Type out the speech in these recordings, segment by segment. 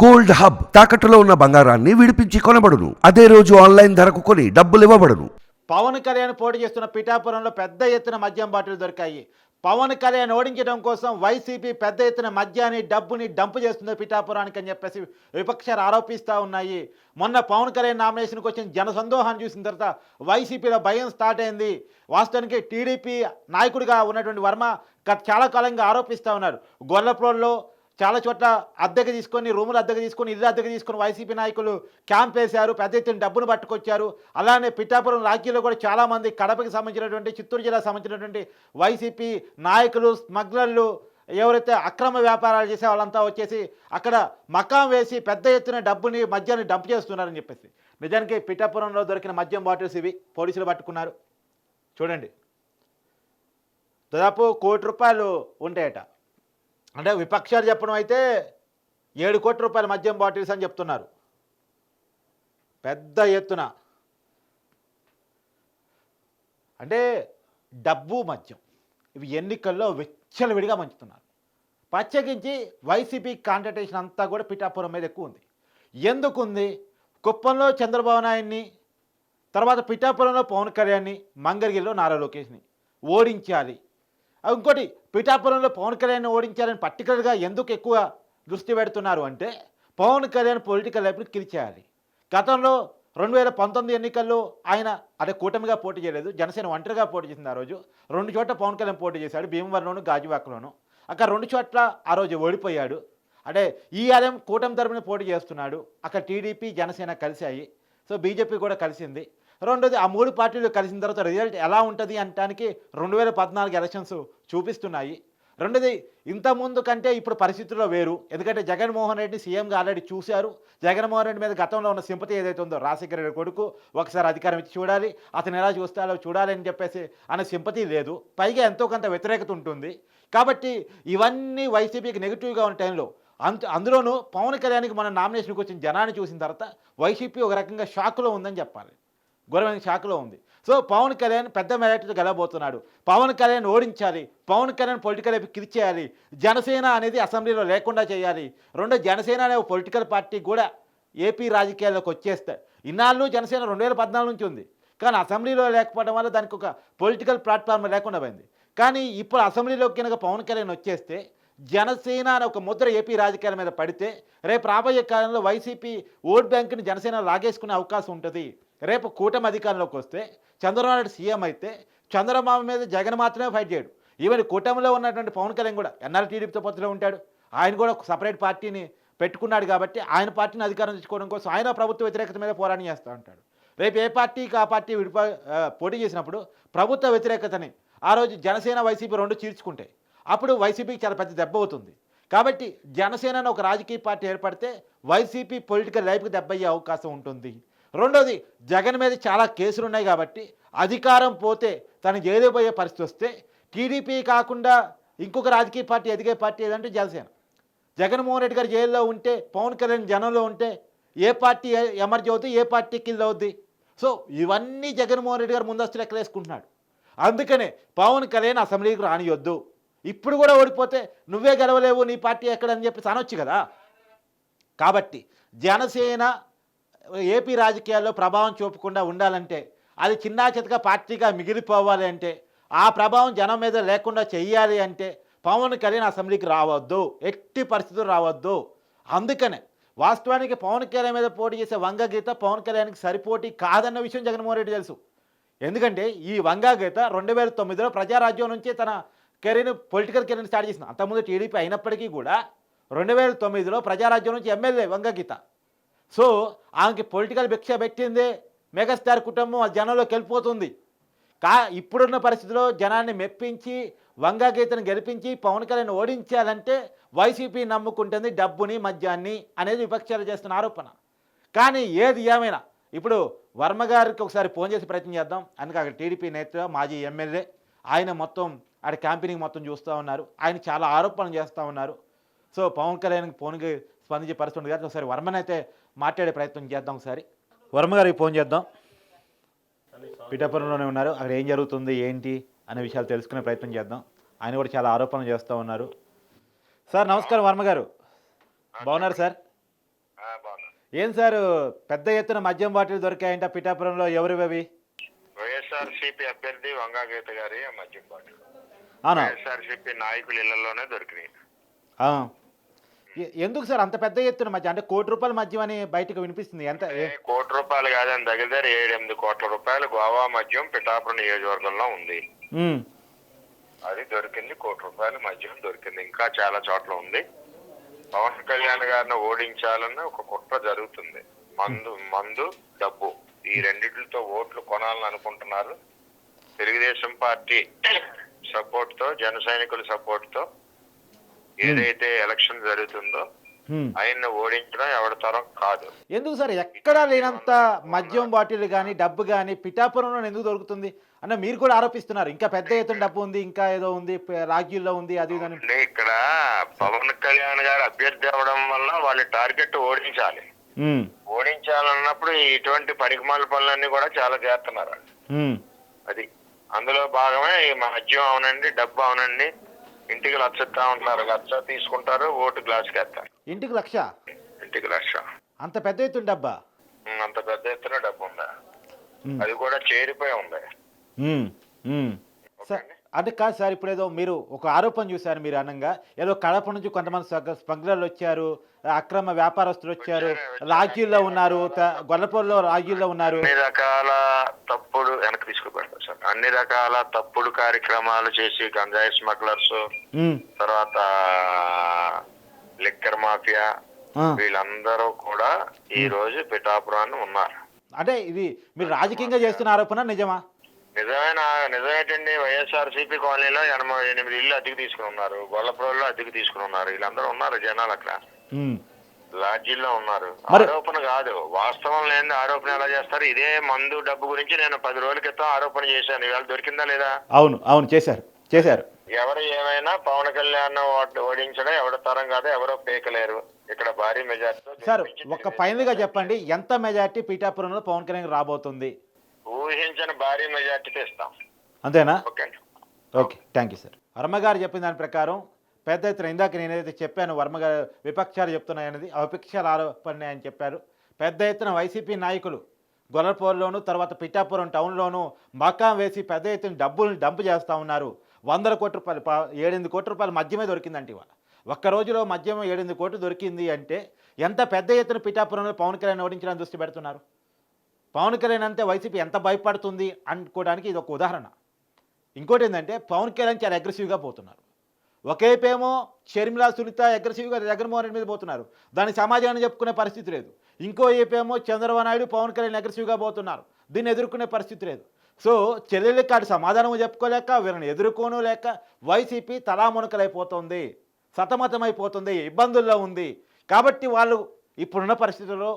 Gold hub తాకట్టులో ఉన్న బంగారాన్ని విడిపించి కొనబడును. అదే రోజు ఆన్లైన్ ధరకు కొని డబ్బులు ఇవ్వబడును. పవన్ కళ్యాణ్ పోటీ చేస్తున్న పిఠాపురంలో పెద్ద ఎత్తున మద్యం బాటిల్ దొరికాయి. పవన్ కళ్యాణ్ ఓడించడం కోసం వైసీపీ పెద్ద ఎత్తున మద్యాన్ని డబ్బుని డంపు చేస్తుంది పిఠాపురానికి అని చెప్పేసి విపక్షాలు ఆరోపిస్తూ ఉన్నాయి. మొన్న పవన్ కళ్యాణ్ నామినేషన్కి వచ్చిన జన సందోహాన్ని చూసిన తర్వాత వైసీపీలో భయం స్టార్ట్ అయింది. వాస్తవానికి టీడీపీ నాయకుడిగా ఉన్నటువంటి వర్మ గత చాలా కాలంగా ఆరోపిస్తూ ఉన్నారు. గొల్లప్రోల్లో చాలా చోట్ల అద్దెకు తీసుకొని రూములు అద్దెకు తీసుకొని ఇల్లు అద్దెకు తీసుకొని వైసీపీ నాయకులు క్యాంప్ వేశారు పెద్ద ఎత్తున డబ్బును పట్టుకొచ్చారు. అలానే పిఠాపురం రాజ్యంలో కూడా చాలామంది కడపకి సంబంధించినటువంటి చిత్తూరు జిల్లాకు సంబంధించినటువంటి వైసీపీ నాయకులు స్మగ్లర్లు ఎవరైతే అక్రమ వ్యాపారాలు చేసే వాళ్ళంతా వచ్చేసి అక్కడ మకాం వేసి పెద్ద ఎత్తున డబ్బుని మద్యాన్ని డంప్ చేస్తున్నారని చెప్పేసి. నిజానికి పిఠాపురంలో దొరికిన మద్యం బాటిల్స్ ఇవి పోలీసులు పట్టుకున్నారు. చూడండి. దాదాపు కోటి రూపాయలు ఉంటాయట. అంటే విపక్షాలు చెప్పడం అయితే ఏడు కోట్ల రూపాయల మద్యం బాటిల్స్ అని చెప్తున్నారు. పెద్ద ఎత్తున. అంటే డబ్బు మద్యం. ఇవి ఎన్నికల్లో విచ్చలవిడిగా మంచుతున్నారు. ప్రత్యేకించి వైసీపీ కాంటటేషన్ అంతా కూడా పిఠాపురం మీద ఎక్కువ ఉంది. ఎందుకుంది? కుప్పంలో చంద్రబాబు నాయుడిని తర్వాత పిఠాపురంలో పవన్ కళ్యాణ్ని మంగళగిరిలో నారా లోకేష్ని ఓడించాలి. ఇంకోటి పిఠాపురంలో పవన్ కళ్యాణ్ ఓడించాలని పర్టికులర్గా ఎందుకు ఎక్కువ దృష్టి పెడుతున్నారు అంటే పవన్ కళ్యాణ్ పొలిటికల్ లైఫ్ని కిరిచేయాలి గతంలో రెండు వేల పంతొమ్మిది ఎన్నికల్లో ఆయన అదే కూటమిగా పోటీ చేయలేదు జనసేన ఒంటరిగా పోటీ చేసింది ఆ రోజు. రెండు చోట్ల పవన్ కళ్యాణ్ పోటీ చేశాడు భీమవరంలోను గాజువాకలోను. అక్కడ రెండు చోట్ల ఆ రోజు ఓడిపోయాడు. అంటే ఈ ఆలయం కూటమి తరపున పోటీ చేస్తున్నాడు. అక్కడ టీడీపీ జనసేన కలిశాయి. సో బీజేపీ కూడా కలిసింది. రెండోది ఆ మూడు పార్టీలు కలిసిన తర్వాత రిజల్ట్ ఎలా ఉంటుంది అనటానికి రెండు వేల పద్నాలుగు ఎలక్షన్స్ చూపిస్తున్నాయి. రెండోది ఇంతకుముందు కంటే ఇప్పుడు పరిస్థితుల్లో వేరు. ఎందుకంటే జగన్మోహన్ రెడ్డి సీఎంగా ఆల్రెడీ చూశారు. జగన్మోహన్ రెడ్డి మీద గతంలో ఉన్న సింపతి ఏదైతే ఉందో రాజశేఖర రెడ్డి కొడుకు ఒకసారి అధికారం ఇచ్చి చూడాలి అతను ఎలా చూస్తాడో చూడాలి అని చెప్పేసి అనే సింపతి లేదు. పైగా ఎంతో కొంత వ్యతిరేకత ఉంటుంది. కాబట్టి ఇవన్నీ వైసీపీకి నెగిటివ్గా ఉన్న టైంలో అంత అందులోనూ పవన్ కళ్యాణ్కి మన నామినేషన్కి వచ్చిన జనాన్ని చూసిన తర్వాత వైసీపీ ఒక రకంగా షాక్లో ఉందని చెప్పాలి. ఘోరమైన షాక్లో ఉంది. సో పవన్ కళ్యాణ్ పెద్ద మెజార్టీతో గెలబోతున్నాడు పవన్ కళ్యాణ్ ఓడించాలి. పవన్ కళ్యాణ్ పొలిటికల్ వైపు కిరిచేయాలి జనసేన అనేది అసెంబ్లీలో లేకుండా చేయాలి. రెండు జనసేన అనే ఒక పొలిటికల్ పార్టీ కూడా ఏపీ రాజకీయాల్లోకి వచ్చేస్తే ఇన్నాళ్ళు జనసేన రెండు వేల పద్నాలుగు నుంచి ఉంది. కానీ అసెంబ్లీలో లేకపోవడం వల్ల దానికి ఒక పొలిటికల్ ప్లాట్ఫామ్ లేకుండా పోయింది. కానీ ఇప్పుడు అసెంబ్లీలోకి కనుక పవన్ కళ్యాణ్ వచ్చేస్తే జనసేన అనే ఒక ముద్ర ఏపీ రాజకీయాల మీద పడితే రేపు రాబోయే కాలంలో వైసీపీ ఓట్ బ్యాంకుని జనసేన లాగేసుకునే అవకాశం ఉంటుంది. రేపు కూటమి అధికారంలోకి వస్తే చంద్రబాబు నాయుడు సీఎం అయితే చంద్రబాబు మీద జగన్ మాత్రమే ఫైట్ చేయడు. ఈవెన్ కూటమిలో ఉన్నటువంటి పవన్ కళ్యాణ్ కూడా ఎన్ఆర్ టీడీపీతో పొత్తులో ఉంటాడు. ఆయన కూడా ఒక సపరేట్ పార్టీని పెట్టుకున్నాడు కాబట్టి ఆయన పార్టీని అధికారం తెచ్చుకోవడం కోసం ఆయన ప్రభుత్వ వ్యతిరేకత మీద పోరాటం చేస్తూ ఉంటాడు. రేపు ఏ పార్టీకి ఆ పార్టీ విడిపో పోటీ చేసినప్పుడు ప్రభుత్వ వ్యతిరేకతని ఆ రోజు జనసేన వైసీపీ రెండు చీల్చుకుంటాయి. అప్పుడు వైసీపీకి చాలా పెద్ద దెబ్బ అవుతుంది. కాబట్టి జనసేన ఒక రాజకీయ పార్టీ ఏర్పడితే వైసీపీ పొలిటికల్ లైఫ్కి దెబ్బ అయ్యే అవకాశం ఉంటుంది. రెండోది జగన్ మీద చాలా కేసులు ఉన్నాయి కాబట్టి అధికారం పోతే తను జైలు పరిస్థితి వస్తే టీడీపీ కాకుండా ఇంకొక రాజకీయ పార్టీ ఎదిగే పార్టీ ఏదంటే జనసేన. జగన్మోహన్ రెడ్డి గారు జైల్లో ఉంటే పవన్ కళ్యాణ్ జనంలో ఉంటే ఏ పార్టీ ఎమర్జీ అవుతుంది ఏ పార్టీ కింద అవుద్ది? సో ఇవన్నీ జగన్మోహన్ రెడ్డి గారు ముందస్తు లెక్కలేసుకుంటున్నాడు అందుకనే పవన్ కళ్యాణ్ అసెంబ్లీకి రానియొద్దు. ఇప్పుడు కూడా ఓడిపోతే నువ్వే గెలవలేవు నీ పార్టీ ఎక్కడని చెప్పి అనొచ్చు కదా. కాబట్టి జనసేన ఏపీ రాజకీయాల్లో ప్రభావం చూపకుండా ఉండాలంటే అది చిన్నా చితక పార్టీగా మిగిలిపోవాలి అంటే ఆ ప్రభావం జనం మీద లేకుండా చెయ్యాలి అంటే పవన్ కళ్యాణ్ అసెంబ్లీకి రావద్దు ఎట్టి పరిస్థితులు రావద్దు. అందుకనే వాస్తవానికి పవన్ కళ్యాణ్ మీద పోటీ చేసే వంగ గీత పవన్ కళ్యాణ్కి సరిపోటీ కాదన్న విషయం జగన్మోహన్ రెడ్డి తెలుసు. ఎందుకంటే ఈ వంగ గీత రెండు వేల తొమ్మిదిలో ప్రజారాజ్యం నుంచి తన కెరీర్ పొలిటికల్ కెరీర్ స్టార్ట్ చేసింది. అంతకుముందు టీడీపీ అయినప్పటికీ కూడా రెండు వేల తొమ్మిదిలో ప్రజారాజ్యం నుంచి ఎమ్మెల్యే వంగ గీత. సో ఆమెకి పొలిటికల్ భిక్ష పెట్టిందే మెగాస్టార్ కుటుంబం ఆ జనంలోకి వెళ్ళిపోతుంది. కా ఇప్పుడున్న పరిస్థితిలో జనాన్ని మెప్పించి వంగా గీతను గెలిపించి పవన్ కళ్యాణ్ ఓడించాలంటే వైసీపీ నమ్ముకుంటుంది డబ్బుని మద్యాన్ని అనేది విపక్షాలు చేస్తున్న ఆరోపణ. కానీ ఏది ఏమైనా ఇప్పుడు వర్మ గారికి ఒకసారి ఫోన్ చేసి ప్రయత్నం చేద్దాం. అందుకే అక్కడ టీడీపీ నేత మాజీ ఎమ్మెల్యే ఆయన మొత్తం ఆడ క్యాంపెయినింగ్ మొత్తం చూస్తూ ఉన్నారు. ఆయన చాలా ఆరోపణలు చేస్తూ ఉన్నారు. సో పవన్ కళ్యాణ్కి ఫోన్కి స్పందించే పరిస్థితి ఉంది కాబట్టి ఒకసారి వర్మని అయితే మాట్లాడే ప్రయత్నం చేద్దాం ఒకసారి. వర్మ గారికి ఫోన్ చేద్దాం. పిఠాపురంలోనే ఉన్నారు. అక్కడ ఏం జరుగుతుంది ఏంటి అనే విషయాలు తెలుసుకునే ప్రయత్నం చేద్దాం. ఆయన కూడా చాలా ఆరోపణలు చేస్తూ ఉన్నారు. సార్ నమస్కారం వర్మ గారు. బాగున్నారు సార్? ఏం సార్ పెద్ద ఎత్తున మద్యం బాటిల్ దొరికాయంట పిఠాపురంలో. ఎవరివి అవి? వైఎస్ఆర్సీపీ అభ్యర్థి వంగాగీత గారి మద్యం బాటిల్. అవునా? వైఎస్ఆర్సీపీ నాయకుల ఇళ్ళలోనే దొరికినాయి. ఎందుకు సార్ అంత పెద్ద ఎత్తున మద్యం అంటే కోటి రూపాయల మద్యం అని బయటకు వినిపిస్తుంది. ఎంత కోటి రూపాయలు కాదని దగ్గర దగ్గర ఏడు ఎనిమిది కోట్ల రూపాయలు గోవా మద్యం పిఠాపురం నియోజకవర్గంలో ఉంది. అది దొరికింది కోటి రూపాయల మద్యం దొరికింది ఇంకా చాలా చోట్ల ఉంది. పవన్ కళ్యాణ్ గారిని ఓడించాలన్న ఒక కుట్ర జరుగుతుంది. మందు మందు డబ్బు ఈ రెండిటితో ఓట్లు కొనాలని అనుకుంటున్నారు. తెలుగుదేశం పార్టీ సపోర్ట్తో జన సైనికుల సపోర్ట్తో ఏదైతే ఎలక్షన్ జరుగుతుందో ఉమ్. ఆయన్ని ఓడించడం ఎవరి తరం కాదు. ఎందుకు సార్? ఎక్కడా లేనంత మద్యం బాటిల్ కానీ డబ్బు కానీ పిఠాపురంలో ఎందుకు దొరుకుతుంది? అన్న మీరు కూడా ఆరోపిస్తున్నారు. ఇంకా పెద్ద ఎత్తున డబ్బు ఉంది ఇంకా ఏదో ఉంది రాజ్యుల్లో ఉంది అది ఇది ఇక్కడ పవన్ కళ్యాణ్ గారు అభ్యర్థి అవ్వడం వల్ల వాళ్ళ టార్గెట్ ఓడించాలి. ఉమ్. ఓడించాలన్నప్పుడు ఇటువంటి పనికిమాల పనులన్నీ కూడా చాలా చేస్తున్నారు. అది అందులో భాగమే ఈ మద్యం అవునండి డబ్బు అవునండి. ఇంటికి లక్షిస్తా ఉంటారు లక్ష తీసుకుంటారు ఓటు గ్లాస్కి వేస్తారు. ఇంటికి లక్ష? ఇంటికి లక్ష. అంత పెద్ద ఎత్తున డబ్బా? ఉమ్, అంత పెద్ద ఎత్తున డబ్బు ఉందా? ఉమ్. అది కూడా చేరిపోయి ఉంది. ఉమ్. ఉమ్. సార్ ఓకే అంటే కాదు సార్ ఇప్పుడు ఏదో మీరు ఒక ఆరోపణ చూశారు మీరు అనంగా. ఏదో కడప నుంచి కొంతమంది స్మగ్- స్మగ్లర్లు వచ్చారు అక్రమ వ్యాపారస్తులు వచ్చారు రాజ్యుల్లో ఉన్నారు గొల్లపూర్లో రాజ్యుల్లో ఉన్నారు. అన్ని రకాల తప్పుడు వెనక్కి తీసుకుపెడతారు సార్. అన్ని రకాల తప్పుడు కార్యక్రమాలు చేసి గంజాయి స్మగ్లర్స్. తర్వాత లిక్కర్ మాఫియా. వీళ్ళందరూ కూడా ఈ రోజు పిఠాపురాన్ని ఉన్నారు. అంటే ఇది మీరు రాజకీయంగా చేస్తున్న ఆరోపణ నిజమా? నిజమైన నిజమేంటండి వైఎస్ఆర్ సిపి కాలనీలో ఎనభై ఎనిమిది ఇల్లు అద్దెకు తీసుకుని ఉన్నారు. గొల్లపురంలో అద్దెకు తీసుకుని ఉన్నారు. వీళ్ళందరూ ఉన్నారు జనాలు అక్కడ. లాడ్జీల్లో ఉన్నారు. ఆరోపణ కాదు. వాస్తవం లేని ఆరోపణ ఎలా చేస్తారు? ఇదే మందు డబ్బు గురించి నేను పది రోజుల క్రితం ఆరోపణ చేశాను. ఇవాళ దొరికిందా లేదా? అవును అవును చేశారు. చేశారు. ఎవరు ఏమైనా పవన్ కళ్యాణ్ ఓడించడం ఎవరి తరం కాదు ఎవరో పేకలేరు. ఇక్కడ భారీ మెజార్టీతో సార్ ఒక ఫైనల్గా చెప్పండి. ఎంత మెజార్టీ పీఠాపురంలో పవన్ కళ్యాణ్ రాబోతుంది? ఊహించని భారీ మెజార్టీతో ఇస్తాం అంతేనా? Okay okay thank you sir. Varma గారు చెప్పిన దాని ప్రకారం పెద్ద ఎత్తున ఇందాక నేను ఏదైతే చెప్పాను వర్మ గారు విపక్షాలు చెప్తున్నాయన్నది ఆ విపక్షాలు ఆరోపణ అని చెప్పారు. పెద్ద ఎత్తున వైసీపీ నాయకులు గొల్లపూర్లోను తర్వాత పిఠాపురం టౌన్లోను మకాం వేసి పెద్ద ఎత్తున డబ్బులు డంప్ చేస్తూ ఉన్నారు. వందల కోట్ల రూపాయలు ఏడెనిమిది కోట్ల రూపాయలు మద్యమే దొరికిందంటే ఇవాళ. ఒక్క రోజులో మద్యం ఏడెనిమిది కోట్లు దొరికింది అంటే ఎంత పెద్ద ఎత్తున పిఠాపురంలో పవన్ కళ్యాణ్ ఓడించడానికి దృష్టి పెడుతున్నారు? పవన్ కళ్యాణ్ అంతే వైసీపీ ఎంత భయపడుతుంది అనుకోవడానికి ఇది ఒక ఉదాహరణ. ఇంకోటి ఏంటంటే పవన్ కళ్యాణ్ చాలా అగ్రెసివ్గా పోతున్నారు. ఒకేపేమో షర్మిలా సునీత అగ్రెసివ్గా జగన్మోహన్ రెడ్డి మీద పోతున్నారు. దాని సమాజాన్ని చెప్పుకునే పరిస్థితి లేదు. ఇంకో ఏపేమో చంద్రబాబు నాయుడు పవన్ కళ్యాణ్ అగ్రెసివ్గా పోతున్నారు. దీన్ని ఎదుర్కొనే పరిస్థితి లేదు. సో చెల్లెళ్ళకి కాటి సమాధానం చెప్పుకోలేక వీళ్ళని ఎదుర్కోను లేక వైసీపీ తలామునకలైపోతుంది సతమతమైపోతుంది ఇబ్బందుల్లో ఉంది. కాబట్టి వాళ్ళు ఇప్పుడున్న పరిస్థితుల్లో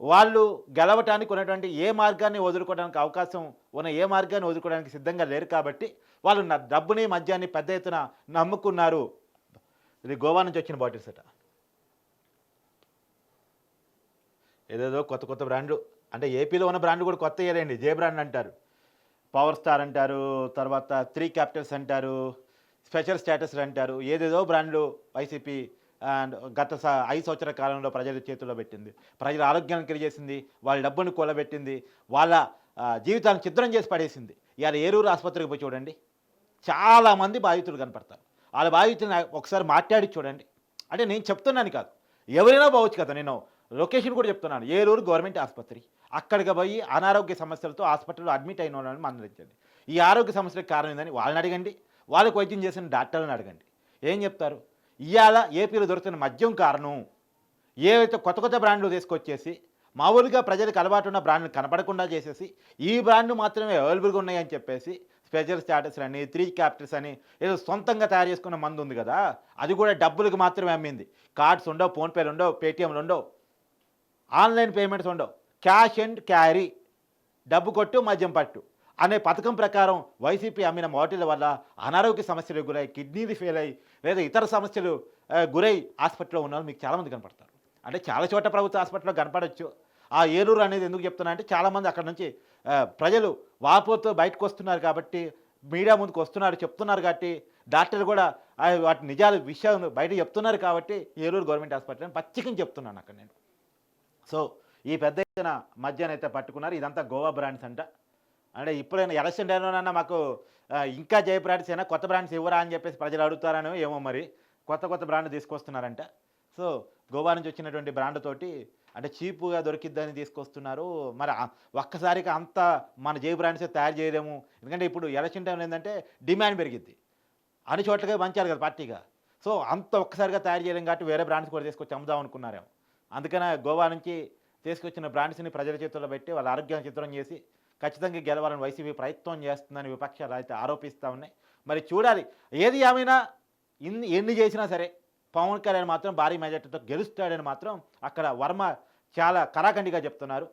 వాళ్ళు గెలవటానికి ఉన్నటువంటి ఏ మార్గాన్ని వదులుకోవడానికి అవకాశం ఉన్న ఏ మార్గాన్ని వదులుకోవడానికి సిద్ధంగా లేరు కాబట్టి వాళ్ళు నా డబ్బుని మద్యాన్ని పెద్ద ఎత్తున నమ్ముకున్నారు. ఇది గోవా నుంచి వచ్చిన బాటిల్స్ అట. ఏదేదో కొత్త కొత్త బ్రాండ్లు. అంటే ఏపీలో ఉన్న బ్రాండ్లు కూడా కొత్త ఏదండి? జే బ్రాండ్ అంటారు. పవర్ స్టార్ అంటారు తర్వాత త్రీ క్యాపిటల్స్ అంటారు స్పెషల్ స్టేటస్ అంటారు. ఏదేదో బ్రాండ్లు వైసీపీ అండ్ గత స- ఐదు సంవత్సర కాలంలో ప్రజల చేతుల్లో పెట్టింది. ప్రజల ఆరోగ్యాన్ని కలిగేసింది వాళ్ళ డబ్బును కూలబెట్టింది వాళ్ళ జీవితాన్ని చిత్రం చేసి పడేసింది. ఇవాళ ఏరూరు ఆసుపత్రికి పోయి చూడండి. చాలామంది బాధితులు కనపడతారు. వాళ్ళ బాధితులను ఒకసారి మాట్లాడి చూడండి. అంటే నేను చెప్తున్నాను కాదు. ఎవరైనా పోవచ్చు కదా నేను లొకేషన్ కూడా చెప్తున్నాను. ఏలూరు గవర్నమెంట్ ఆసుపత్రి. అక్కడికి పోయి అనారోగ్య సమస్యలతో హాస్పిటల్లో అడ్మిట్ అయిన వాళ్ళని మందరించండి ఈ ఆరోగ్య సమస్యలకు కారణం ఏందని వాళ్ళని అడగండి. వాళ్ళకి వైద్యం చేసిన డాక్టర్లను అడగండి. ఏం చెప్తారు? ఇవాళ ఏపీలో దొరుకుతున్న మద్యం కారణం ఏవైతే కొత్త కొత్త బ్రాండ్లు తీసుకొచ్చేసి మామూలుగా ప్రజలకు అలవాటు ఉన్న బ్రాండ్లు కనపడకుండా చేసేసి ఈ బ్రాండ్లు మాత్రమే అవైలబుల్గా ఉన్నాయని చెప్పేసి స్పెషల్ స్టాటస్ అని త్రీ క్యాపిటల్స్ అని ఏదో సొంతంగా తయారు చేసుకున్న మందు ఉంది కదా అది కూడా డబ్బులకు మాత్రమే అమ్మింది. కార్డ్స్ ఉండవు ఫోన్పేలు ఉండవు పేటిఎంలు ఉండవు. ఆన్లైన్ పేమెంట్స్ ఉండవు. Cash and carry. డబ్బు కొట్టు మద్యం పట్టు. అనే పథకం ప్రకారం వైసీపీ అమ్మిన మోటిల వల్ల అనారోగ్య సమస్యలు గురై కిడ్నీలు ఫెయిల్ అయ్యి లేదా ఇతర సమస్యలు గురై హాస్పిటల్లో ఉన్నారు మీకు చాలామంది కనపడతారు. అంటే చాలా చోట్ల ప్రభుత్వ హాస్పిటల్లో కనపడవచ్చు ఆ ఏలూరు అనేది ఎందుకు చెప్తున్నా అంటే చాలామంది అక్కడ నుంచి ప్రజలు వాపోతో బయటకు వస్తున్నారు కాబట్టి మీడియా ముందుకు వస్తున్నారు చెప్తున్నారు కాబట్టి డాక్టర్లు కూడా వాటి నిజాలు విషయం బయట చెప్తున్నారు కాబట్టి ఏలూరు గవర్నమెంట్ హాస్పిటల్ అని పచ్చికని చెప్తున్నాను అక్కడ నేను. సో ఈ పెద్ద ఎత్తున మద్యాన్ని అయితే పట్టుకున్నారు. ఇదంతా గోవా బ్రాండ్స్ అంట. అంటే ఇప్పుడైనా ఎలక్షన్ టైంలోనన్నా మాకు ఇంకా జయ బ్రాండ్స్ అయినా కొత్త బ్రాండ్స్ ఇవ్వరా అని చెప్పేసి ప్రజలు అడుగుతారని ఏమో మరి. కొత్త కొత్త బ్రాండ్ తీసుకొస్తున్నారంట. సో గోవా నుంచి వచ్చినటువంటి బ్రాండ్ తోటి అంటే చీపుగా దొరికిద్దని తీసుకొస్తున్నారు. మరి ఒక్కసారిగా అంత మన జై బ్రాండ్సే తయారు చేయలేము. ఎందుకంటే ఇప్పుడు ఎలక్షన్ టైంలో ఏంటంటే డిమాండ్ పెరిగిద్ది. అన్ని చోట్లకే పంచారు కదా పార్టీగా. సో అంత ఒక్కసారిగా తయారు చేయలేం కాబట్టి వేరే బ్రాండ్స్ కూడా తీసుకొచ్చి అమ్ముదాం అనుకున్నారేమో. అందుకనే గోవా నుంచి తీసుకొచ్చిన బ్రాండ్స్ని ప్రజల చేతుల్లో పెట్టి వాళ్ళ ఆరోగ్యాన్ని చిత్రం చేసి ఖచ్చితంగా గెలవాలని వైసీపీ ప్రయత్నం చేస్తుందని విపక్షాలు అయితే ఆరోపిస్తూ ఉన్నాయి. మరి చూడాలి ఏది ఏమైనా ఇన్ని ఎన్ని చేసినా సరే పవన్ కళ్యాణ్ మాత్రం భారీ మెజార్టీతో గెలుస్తాడని మాత్రం అక్కడ వర్మ చాలా కరాఖండిగా చెప్తున్నారు.